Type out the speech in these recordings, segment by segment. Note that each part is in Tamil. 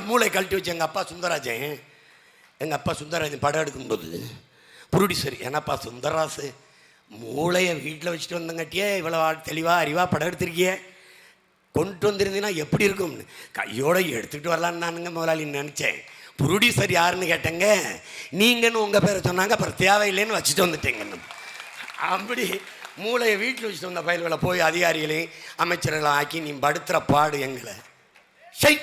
மூளை கழட்டி வச்சு எங்கள் அப்பா சுந்தராஜன் எங்கள் அப்பா சுந்தராஜன் படம் எடுக்கும்போது ப்ரொடியூசர் என்னப்பா சுந்தராசு மூளையை வீட்டில் வச்சுட்டு வந்தங்காட்டியே இவ்வளோ தெளிவாக அறிவாக படம் எடுத்திருக்கியே? கொண்டு வந்திருந்தீங்கன்னா எப்படி இருக்கும்னு. கையோட எடுத்துகிட்டு வரலான்னு நானுங்க முதலாளி நினச்சேன். ப்ரொடியூசர் யாருன்னு கேட்டேங்க? நீங்கன்னு உங்கள் பேரை சொன்னாங்க அப்புறம் தேவையில்லைன்னு வச்சுட்டு வந்துட்டேங்கன்னு. அப்படி மூளையை வீட்டில் வச்சுட்டு வந்த பயல்களை போய் அதிகாரிகளையும் அமைச்சர்களை ஆக்கி நீ படுத்துகிற பாடு எங்களை. ஷை!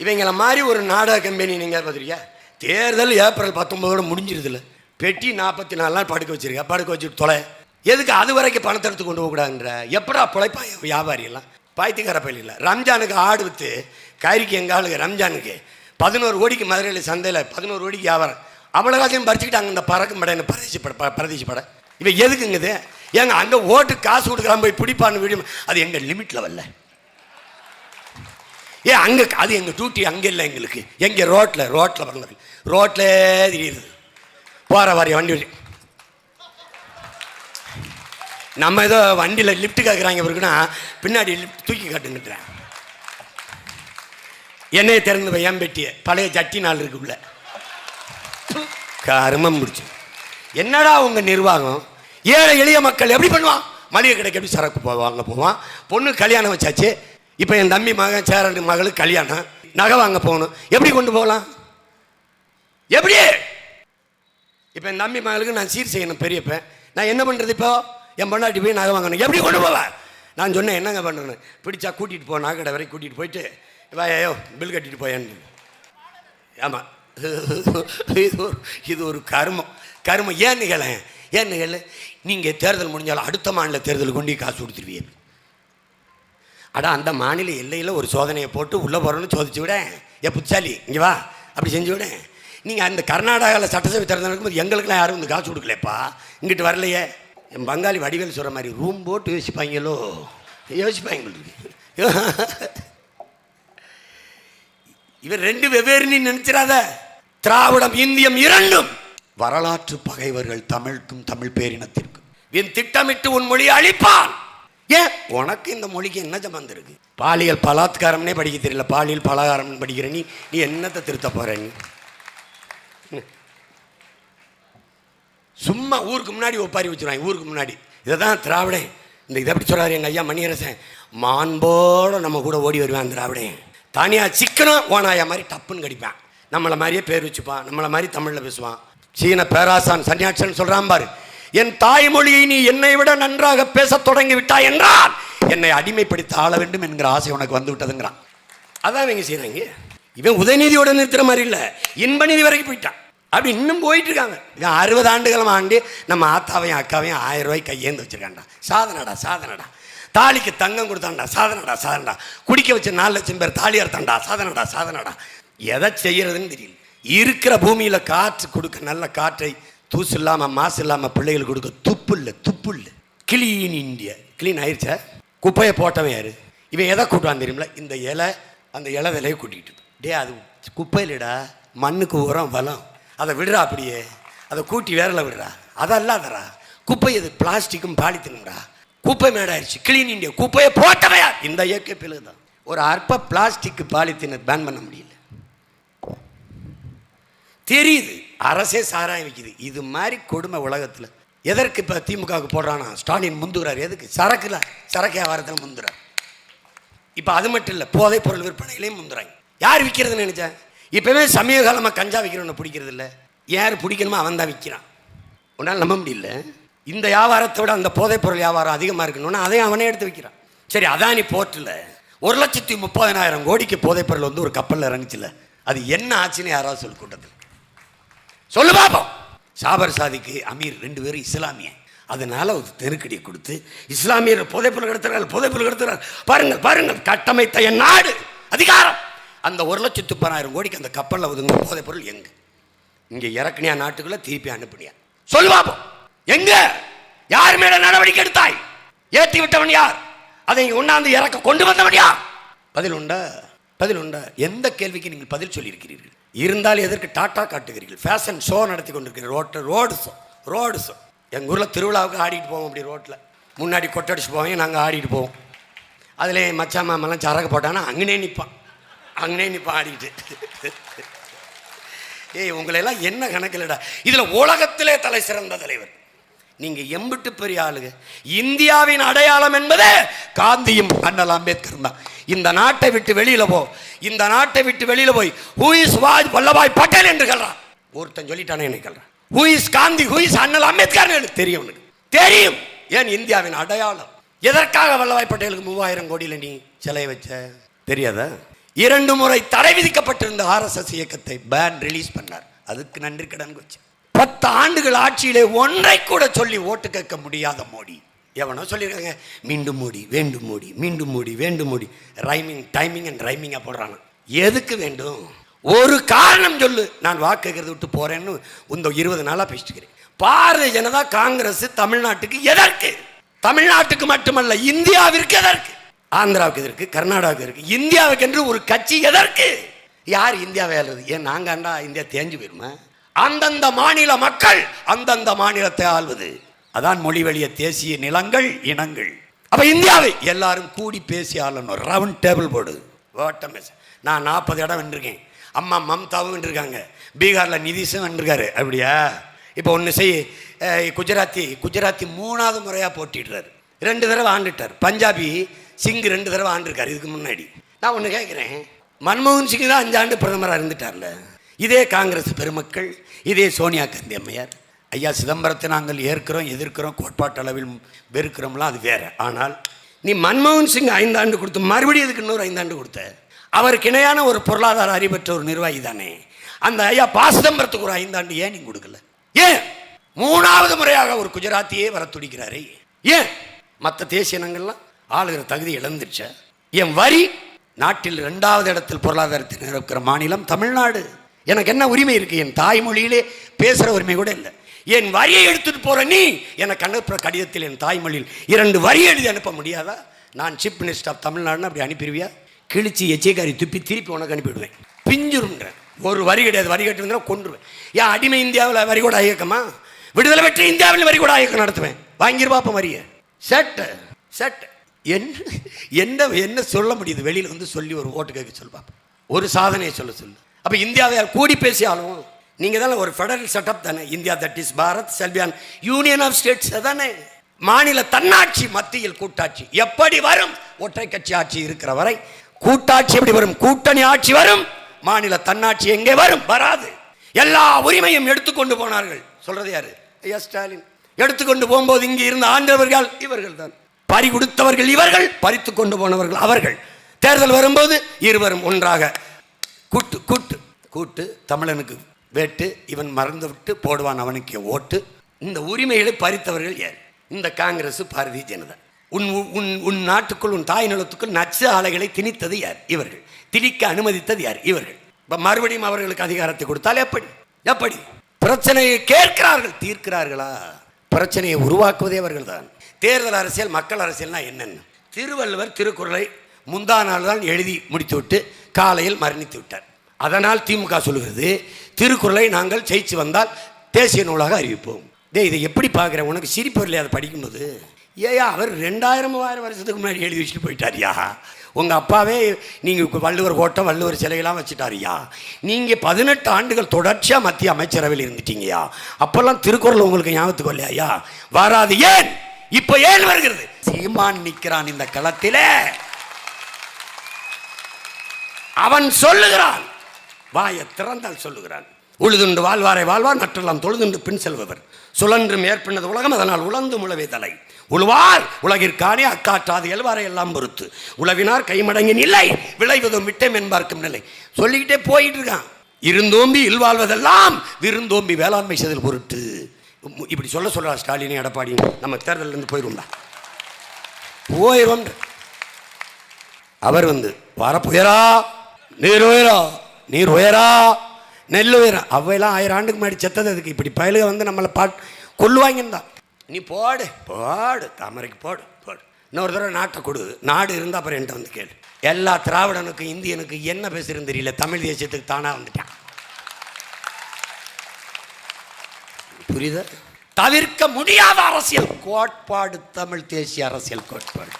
இவங்கள மாதிரி ஒரு நாடக கம்பெனி நீங்கள் பார்த்துருக்கியா? தேர்தல் ஏப்ரல் பத்தொம்போதோட முடிஞ்சிருதுல பெட்டி நாற்பத்தி நாலு நாள் படுக்க வச்சிருக்கா? படுக்க வச்சுட்டு தொலை. எதுக்கு அது வரைக்கும் பணத்தை எடுத்து கொண்டு போகக்கூடாதுன்ற? எப்படா பிழைப்பான் வியாபாரி எல்லாம்? பாய்த்திக்கார பள்ளி இல்லை. ரம்ஜானுக்கு ஆடு விற்று கறிக்கு எங்கள் ஆளுங்க ரம்ஜானுக்கு. பதினோரு கோடிக்கு மதுரையில் சந்தையில் பதினோரு கோடிக்கு வியாபாரம். அவ்வளோ காசையும் பறிச்சுக்கிட்டாங்க இந்த பறக்கும் படம் என்ன பரதேசி பட ப- பரதேசி படம் இவன் எதுக்குங்குது ஏங்க அங்கே ஓட்டு காசு கொடுக்குறான் போய் பிடிப்பான்னு வீடியோ அது எங்கள் லிமிட்டில் வரல ஏ அங்கே அது எங்கள் டியூட்டி அங்கே இல்லை எங்களுக்கு. எங்கே ரோட்டில் ரோட்டில் பண்ணது ரோட்டில் தெரியுது போகிற வாரிய வண்டி வண்டி நம்ம ஏதோ வண்டியில் லிஃப்ட் கேட்குறாங்க இருக்குன்னா பின்னாடி லிஃப்ட் தூக்கி காட்டுங்கிட்டேன் என்னைய திறந்து என் பெட்டியை. பழைய சட்டி நாள் இருக்குள்ள கருமம் முடிச்சு. என்னடா அவங்க நிர்வாகம்? ஏழை எளிய மக்கள் எப்படி பண்ணுவான்? மளிகை கடைக்கு எப்படி சரக்கு போவாங்க போவான்? பொண்ணு கல்யாணம் வச்சாச்சு. இப்போ என் தம்பி மகன் சேரன் மகளுக்கு கல்யாணம். நகை வாங்க போகணும். எப்படி கொண்டு போகலாம்? எப்படி? இப்போ என் தம்பி மகளுக்கு நான் சீர் செய்யணும் பெரியப்ப. நான் என்ன பண்ணுறது இப்போ? என் பொண்டாட்டி போய் நகை வாங்கணும். எப்படி கொண்டு போவேன் நான் சொன்னேன் என்னங்க பண்ணணும் பிடிச்சா கூட்டிகிட்டு போ நகை கடை வரைக்கும் கூட்டிகிட்டு போயிட்டு வாயோ பில் கட்டிட்டு போயேன்னு ஆமாம் இது ஒரு இது ஒரு கருமம். கருமம். ஏன் நிகழ? ஏன் நிகழ? நீங்கள் தேர்தல் முடிஞ்சாலும் அடுத்த மாநில தேர்தல் கொண்டு காசு கொடுத்துருவீங்க. அடா அந்த மாநில எல்லையில் ஒரு சோதனையை போட்டு உள்ளே போகிறோன்னு சோதிச்சு விட. ஏ புத்தாலி இங்கே வா. அப்படி செஞ்சு விட. நீங்கள் அந்த கர்நாடகாவில் சட்டசபை தேர்தல் நடக்கும்போது எங்களுக்கெல்லாம் யாரும் இந்த காசு கொடுக்கலப்பா இங்கிட்டு வரலையே. என் பங்காளி வடிவேல் சொல்கிற மாதிரி ரூம் போட்டு யோசிப்பாங்களோ யோசிப்பாங்க இவர் ரெண்டு வெவ்வேறு நீ நினைச்சிடாத திராவிடம் இந்தியம் இரண்டும். வரலாற்று பகைவர்கள் தமிழுக்கும் தமிழ் பேரினத்திற்கும். என் திட்டமிட்டு உன் மொழியை அழிப்பான். ஏன் உனக்கு இந்த மொழிக்கு என்ன சம்பந்தம் இருக்கு? பாலியல் பலாத்காரம்னே படிக்க தெரியல. பாலியல் பலகாரம் படிக்கிற நீ நீ என்னத்தை திருத்த போற நீ? சும்மா ஊருக்கு முன்னாடி ஒப்பாரி வச்சுருவாங்க ஊருக்கு முன்னாடி. இதை தான் திராவிடன் இந்த இதை எப்படி சொல்கிறாரு எங்கள் ஐயா மணியரசன்? மாண்போடு நம்ம கூட ஓடி வருவான் திராவிடே தனியாக சிக்கனம் ஓனாயா மாதிரி டப்புன்னு கடிப்பான். நம்மளை மாதிரியே பேர் வச்சுப்பான் நம்மளை மாதிரி தமிழில் பேசுவான். சீன பேராசான் சன்னியாட்சன் சொல்கிறான் பாரு. என் தாய்மொழியை நீ என்னை விட நன்றாக பேசத் தொடங்கி விட்டாய் என்றால் என்னை அடிமைப்படுத்த ஆள வேண்டும் என்கிற ஆசை உனக்கு வந்து விட்டதுங்கிறான் அதான் இவங்க செய்கிறாங்க இவன் உதயநிதியோட நிறுத்துற மாதிரி இல்லை. இன்பநிதி வரைக்கும் போயிட்டான். அப்படி இன்னும் போயிட்டு இருக்காங்க இவன் அறுபது ஆண்டுகளும் ஆண்டு நம்ம ஆத்தாவையும் அக்காவையும் ஆயிரம் ரூபாய் கையேந்து வச்சிருக்கான்டா. சாதனடா சாதனடா. தாலிக்கு தங்கம் கொடுத்தாண்டா சாதனடா சாதனடா. குடிக்க வச்ச நாலு லட்சம் பேர் தாலி அறுத்தாண்டா சாதனடா சாதனடா. எதை செய்யறதுன்னு தெரியல. இருக்கிற பூமியில் காற்று கொடுக்க நல்ல காற்றை தூசு இல்லாமல் மாசு இல்லாமல் பிள்ளைகளுக்கு கொடுக்க துப்பு இல்லை துப்பு இல்லை கிளீன் இந்தியா கிளீன் ஆயிடுச்சா குப்பையை போட்டவன் யார்? இவன் எதை கூட்டுவான் தெரியுமில இந்த இலை அந்த இலை விலையை கூட்டிகிட்டு டே அது குப்பையிலடா. மண்ணுக்கு உரம் வளம். அதை விடுறா அப்படியே. அதை கூட்டி வேறல விடுறா. அதல்லாதடா குப்பை இது பிளாஸ்டிக்கும் பாலித்தீனும்டா. குப்பை மேடாயிருச்சு. கிளீன் இந்தியா குப்பையை போட்டவையா இந்த இயற்கை பிள்ளை தான் ஒரு அற்ப பிளாஸ்டிக் பாலித்தீனை பேன் பண்ண முடியல. தெரியுது. அரசே சாராயம் விற்கிது இது மாதிரி கொடுமை உலகத்தில். எதற்கு இப்போ திமுகவுக்கு போடுறானா? ஸ்டாலின் முந்துகிறார். எதுக்கு? சரக்குல. சரக்கு வியாபாரத்தில் முந்துறார். இப்போ அது மட்டும் இல்லை போதைப் பொருள் விற்பனையிலையும் முந்துறாங்க. யார் விற்கிறதுன்னு நினைச்சேன் இப்போவே சமீப காலமாக கஞ்சா விற்கிறவனை பிடிக்கிறது இல்லை. யார் பிடிக்கணுமோ அவன் தான் விற்கிறான் உன்னால் நம்ப முடியல. இந்த வியாபாரத்தை விட அந்த போதைப் பொருள் வியாபாரம் அதிகமாக இருக்கணும்னா அதையும் அவனே எடுத்து வைக்கிறான். சரி அதானி போர்ட்டில். ஒரு லட்சத்தி முப்பதனாயிரம் கோடிக்கு போதைப் பொருள் வந்து ஒரு கப்பலில் இறங்குச்சுல. அது என்ன ஆச்சுன்னு யாராவது சொல்லி கூட்டத்தில். சொல்லு பாப்போம். சாபர் சாதிக்கு அமீர் ரெண்டு பேரும் இஸ்லாமிய. அதனால ஒரு தெருக்கடியை கொடுத்து இஸ்லாமியர் புதைப்பில் கடத்துறார்கள் புதைப்பில் கடத்துறார். பாருங்கள் பாருங்கள் கட்டமைத்த என் நாடு அதிகாரம். அந்த ஒரு லட்சத்து பன்னாயிரம் கோடிக்கு அந்த கப்பலில் ஒதுங்க போதைப்பொருள் எங்கே? இங்கே இறக்குனியா நாட்டுக்குள்ளே திருப்பி அனுப்புனியா? சொல்லுவாப்போம் எங்க? யார் மேல நடவடிக்கை எடுத்தாய்? ஏற்றி விட்டவன் யார்? அதை உண்ணாந்து இறக்க கொண்டு வந்தவன் யார்? பதில் உண்டா? பதில் உண்டா? எந்த கேள்விக்கு நீங்கள் பதில் சொல்லியிருக்கிறீர்கள்? இருந்தால் எதற்கு டாட்டா காட்டுகிறீர்கள்? ஃபேஷன் ஷோ நடத்தி கொண்டிருக்கிறீர்கள். Road road show road show எங்கள் ஊரில் திருவிழாவுக்கு ஆடிட்டு போவோம் அப்படி ரோட்டில் முன்னாடி கொட்டடிச்சு போவோம் நாங்கள் ஆடிட்டு போவோம். அதில் என் மச்சான் மாமெல்லாம் சரக்கு போட்டான்னா அங்கனே நிற்பான் அங்கனே நிற்பான் ஆடிக்கிட்டு ஏய் உங்களையெல்லாம் என்ன கணக்கில்டா? இதில் உலகத்திலே தலை சிறந்த தலைவர். நீங்க எம்பிட்டு பெரிய ஆளுங்க. இந்தியாவின் அடையாளம் என்பதே காந்தியும் அண்ணல் அம்பேத்கர் தான். இந்த நாட்டை விட்டு வெளியில போ. இந்த நாட்டை விட்டு வெளியில போய் who is was Vallabhbhai Patel என்று சொல்றான் ஒருத்தன் சொல்லிட்டானே எனக்கு சொல்றான் who is Gandhi? Who is அண்ணல் அம்பேத்கர்? எனக்கு தெரியும் உனக்கு. தெரியும். ஏன் இந்தியாவின் அடையாளம்? எதற்காக வல்லபாய் பட்டேலுக்கு மூவாயிரம் கோடியில நீ சிலை வச்ச? தெரியாத? இரண்டு முறை தடை விதிக்கப்பட்டிருந்த ஆர்எஸ்எஸ் இயக்கத்தை பேன் ரிலீஸ் பண்ணார். அதுக்கு நன்றி கடன் வச்சு பத்து ஆண்டுகள் ஆட்சியிலே ஒன்றை கூட சொல்லி ஓட்டு கேட்க முடியாத மோடி. எவனோ சொல்லியிருக்காங்க மீண்டும் மோடி வேண்டும் மோடி மீண்டும் மோடி வேண்டும் மோடி. ரைமிங் டைமிங் அண்ட் ரைமிங்காக போடுறாங்க எதுக்கு வேண்டும்? ஒரு காரணம் சொல்லு. நான் வாக்கு விட்டு போறேன்னு இந்த இருபது நாளாக பேசிட்டு இருக்கிறேன் பாரதிய ஜனதா காங்கிரஸ் தமிழ்நாட்டுக்கு எதற்கு? தமிழ்நாட்டுக்கு மட்டுமல்ல இந்தியாவிற்கு எதற்கு? ஆந்திராவுக்கு எதற்கு? கர்நாடகாவுக்கு எதற்கு? இந்தியாவுக்கு என்று ஒரு கட்சி எதற்கு? யார் இந்தியாவை ஆளுறது ஏன் நாங்கண்டா இந்தியா தேஞ்சு போயிருமா? அந்தந்த மாநில மக்கள் அந்தந்த மாநிலத்தை ஆள்வது. அதான் மொழி வழிய தேசிய நிலங்கள் இனங்கள். அப்ப இந்தியாவை எல்லாரும் கூடி பேசி ஆளணும். ரவுண்ட் டேபிள் போடு. ஓட்டம் நான் நாற்பது இடம் வென்றிருக்கேன். அம்மா மம்தாவும் வென்றிருக்காங்க. பீகாரில் நிதிஷும் வென்றிருக்காரு. அப்படியா? இப்போ ஒன்று செய். குஜராத்தி. குஜராத்தி மூணாவது முறையாக போட்டிடுறாரு. ரெண்டு தடவை ஆண்டுட்டார். பஞ்சாபி சிங் ரெண்டு தடவை ஆண்டிருக்காரு. இதுக்கு முன்னாடி. நான் ஒன்று கேட்குறேன் மன்மோகன் சிங் தான் அஞ்சாண்டு பிரதமராக இருந்துட்டார்ல. இதே காங்கிரஸ் பெருமக்கள் இதே சோனியா காந்தி அம்மையார். ஐயா சிதம்பரத்தை நாங்கள் ஏற்கிறோம் எதிர்க்கிறோம் கோட்பாட்டு அளவில் வெறுக்கிறோம்லாம் அது வேற. ஆனால் நீ மன்மோகன் சிங் ஐந்தாண்டு கொடுத்து மறுபடியும் இதுக்கு இன்னொரு ஐந்தாண்டு கொடுத்த? அவருக்கு இணையான ஒரு பொருளாதார அறிவற்ற ஒரு நிர்வாகி தானே. அந்த ஐயா பா சிதம்பரத்துக்கு ஒரு ஐந்தாண்டு ஏன் நீ கொடுக்கல? ஏன்? மூணாவது முறையாக ஒரு குஜராத்தியே வர துடிக்கிறாரே. ஏன்? மற்ற தேசிய இனங்கள்லாம் ஆளுகிற தகுதி இழந்துருச்ச? என் வரி நாட்டில் இரண்டாவது இடத்தில் பொருளாதாரத்தை நிரப்புகிற மாநிலம் தமிழ்நாடு. எனக்கு என்ன உரிமை இருக்கு? என் தாய்மொழியிலே பேசுகிற உரிமை கூட இல்லை. என் வரியை எடுத்துட்டு போற நீ எனக்கு அனுப்புற கடிதத்தில் என் தாய்மொழியில் இரண்டு வரி எழுதி அனுப்ப முடியாதா? நான் சீஃப் மினிஸ்டர் ஆஃப் தமிழ்நாடுன்னு அப்படி அனுப்பிடுவியா கிழிச்சு எச்சைக்காரி துப்பி திருப்பி உனக்கு அனுப்பிவிடுவேன். பிஞ்சுருன்றேன் ஒரு வரி கிடையாது. வரி கட்டுறதுனா கொண்டுருவேன் ஏன் அடிமை இந்தியாவில் வரி கூட இயக்கமா விடுதலை பெற்ற இந்தியாவில் வரி கூட இயக்கம் நடத்துவேன். வாங்கிருப்பாப்ப வரிய. செட்டு செட் என்ன என்ன என்ன சொல்ல முடியுது? வெளியில் வந்து சொல்லி ஒரு ஓட்டு கேட்க சொல்லு ஒரு சாதனையை சொல்ல சொல்லு. அப்போ இந்தியாவை கூடி பேசியாலும் நீங்கள் தானே ஒரு ஃபெடரல் செட்டப் தானே. இந்தியா தட் இஸ் பாரத் செல்வியான் யூனியன் ஆஃப் ஸ்டேட்ஸ் தானே. மாநில தன்னாட்சி மத்தியில் கூட்டாட்சி. எப்படி வரும்? ஒற்றை கட்சி ஆட்சி இருக்கிற வரை. கூட்டாட்சி எப்படி வரும்? கூட்டணி ஆட்சி வரும். மாநில தன்னாட்சி எங்கே வரும்? வராது. எல்லா உரிமையும் எடுத்துக்கொண்டு போனார்கள். சொல்றது யாரு? ஐயா ஸ்டாலின். எடுத்துக்கொண்டு போகும்போது இங்கே இருந்த ஆண்டவர்கள் இவர்கள் தான். பறி கொடுத்தவர்கள் இவர்கள் பறித்து கொண்டு போனவர்கள் அவர்கள். தேர்தல் வரும்போது இருவரும் ஒன்றாக கூட்டு கூட்டு கூட்டு தமிழனுக்கு வேட்டு இவன் மறந்து விட்டு போடுவான் அவனுக்கு ஓட்டு. இந்த உரிமைகளை பறித்தவர்கள் யார்? இந்த காங்கிரஸ் பாரதிய ஜனதா. உன் உ- உன் உன் நாட்டுக்குள் உன் தாய் நிலத்துக்குள் நச்சு ஆலைகளை திணித்தது யார்? இவர்கள். திணிக்க அனுமதித்தது யார்? இவர்கள். இப்போ மறுபடியும் அவர்களுக்கு அதிகாரத்தை கொடுத்தால் எப்படி? எப்படி? பிரச்சனையை கேட்கிறார்கள். தீர்க்கிறார்களா? பிரச்சனையை உருவாக்குவதே அவர்கள் தான் தேர்தல் அரசியல் மக்கள் அரசியல்னா என்னென்ன? திருவள்ளுவர் திருக்குறளை முந்தா நாள் தான் எழுதி முடித்துவிட்டு காலையில் மரணித்து விட்டார். அதனால் திமுக சொல்கிறது திருக்குறளை நாங்கள் ஜெயிச்சு வந்தால் தேசிய நூலாக அறிவிப்போம். டே இதை எப்படி பார்க்குற? உனக்கு சிரிப்பு இல்லையா அதை படிக்கும்போது. ஏயா அவர் ரெண்டாயிரம் மூவாயிரம் வருஷத்துக்கு முன்னாடி எழுதி வச்சுட்டு போயிட்டாரியா உங்கள் அப்பாவே நீங்கள் வள்ளுவர் கோட்டம் வள்ளுவர் சிலையெல்லாம் வச்சுட்டாரியா நீங்கள் பதினெட்டு ஆண்டுகள் தொடர்ச்சியாக மத்திய அமைச்சரவையில் இருந்துட்டீங்கயா அப்போல்லாம் திருக்குறள் உங்களுக்கு ஞாபகத்துக்கு இல்லையா வராது. ஏன்? இப்போ ஏன் வருகிறது? சீமான் நிற்கிறான் இந்த களத்திலே. அவன் சொல்லுகிறான். வாயை திறந்தால் சொல்லுகிறான். உழுதுண்டு வாழ்வாரை வாழ்வார் மற்றெல்லாம் தொழுதுண்டு பின் செல்பவர். சுழன்று மேற்பின்னது உலகம் அதனால் உழந்து முழவே தலை. உழுவார் உலகிற்கானே அக்காற்றாது எல்வாரை எல்லாம் பொறுத்து. உழவினார் கைமடங்கி நிலை விளைவதும் விட்டேம் என்பார்க்கும் நிலை. சொல்லிக்கிட்டே போயிட்டு இருக்கான் இருந்தோம்பி இல்வாழ்வதெல்லாம் விருந்தோம்பி வேளாண்மை செய்தல் பொருட்டு. இப்படி சொல்ல சொல்றா ஸ்டாலினே எடப்பாடி. நம்ம தேர்தலில் இருந்து போயிருந்தா போயிரும் அவர் வந்து வரப்புயரா நீர் உயரா நீர் உயரா நெல் உயரா. அவையெல்லாம் ஆயிரம் ஆண்டுக்கு முன்னாடி செத்தது அதுக்கு. இப்படி பயலுக வந்து நம்மளை பாட் கொல்லுவாங்கன்னு தான் நீ போடு போடு தாமரைக்கு போடு போடு. இன்னொரு தடவை நாட்டை கொடு. நாடு இருந்தால் அப்புறம் என்கிட்ட வந்து கேளு. எல்லா திராவிடனுக்கு இந்தியனுக்கு என்ன பேசுறதுன்னு தெரியல. தமிழ் தேசியத்துக்கு தானாக வந்துட்டான். புரியுதா? தவிர்க்க முடியாத அரசியல். கோட்பாடு தமிழ் தேசிய அரசியல் கோட்பாடு.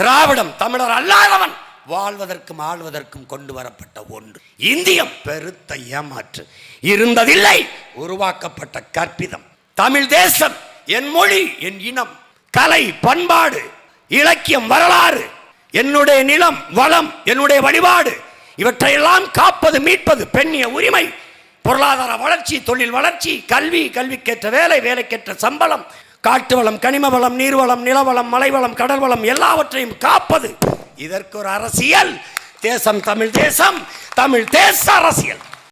திராவிடம் தமிழர் அல்லாதவன். வாழ்வதற்கும் ஆழ்வதற்கும் கொண்டு வரப்பட்ட ஒன்று. இந்தியம் பெருத்த ஏமாற்று. இருந்ததில்லை உருவாக்கப்பட்ட கற்பிதம். தமிழ் தேசம் என் மொழி என் இனம். கலை பண்பாடு இலக்கியம் வரலாறு. என்னுடைய நிலம் வளம் என்னுடைய வழிபாடு. இவற்றையெல்லாம் காப்பது மீட்பது பெண்ணிய உரிமை. பொருளாதார வளர்ச்சி தொழில் வளர்ச்சி கல்வி கல்விக்கேற்ற வேலை வேலைக்கேற்ற சம்பளம். காட்டு வளம் கனிம வளம் நீர்வளம் நிலவளம் மலைவளம் கடல் வளம் எல்லாவற்றையும் காப்பது இதற்கு ஒரு அரசியல். தேசம் தமிழ் தேசம் தமிழ் தேச அரசியல்.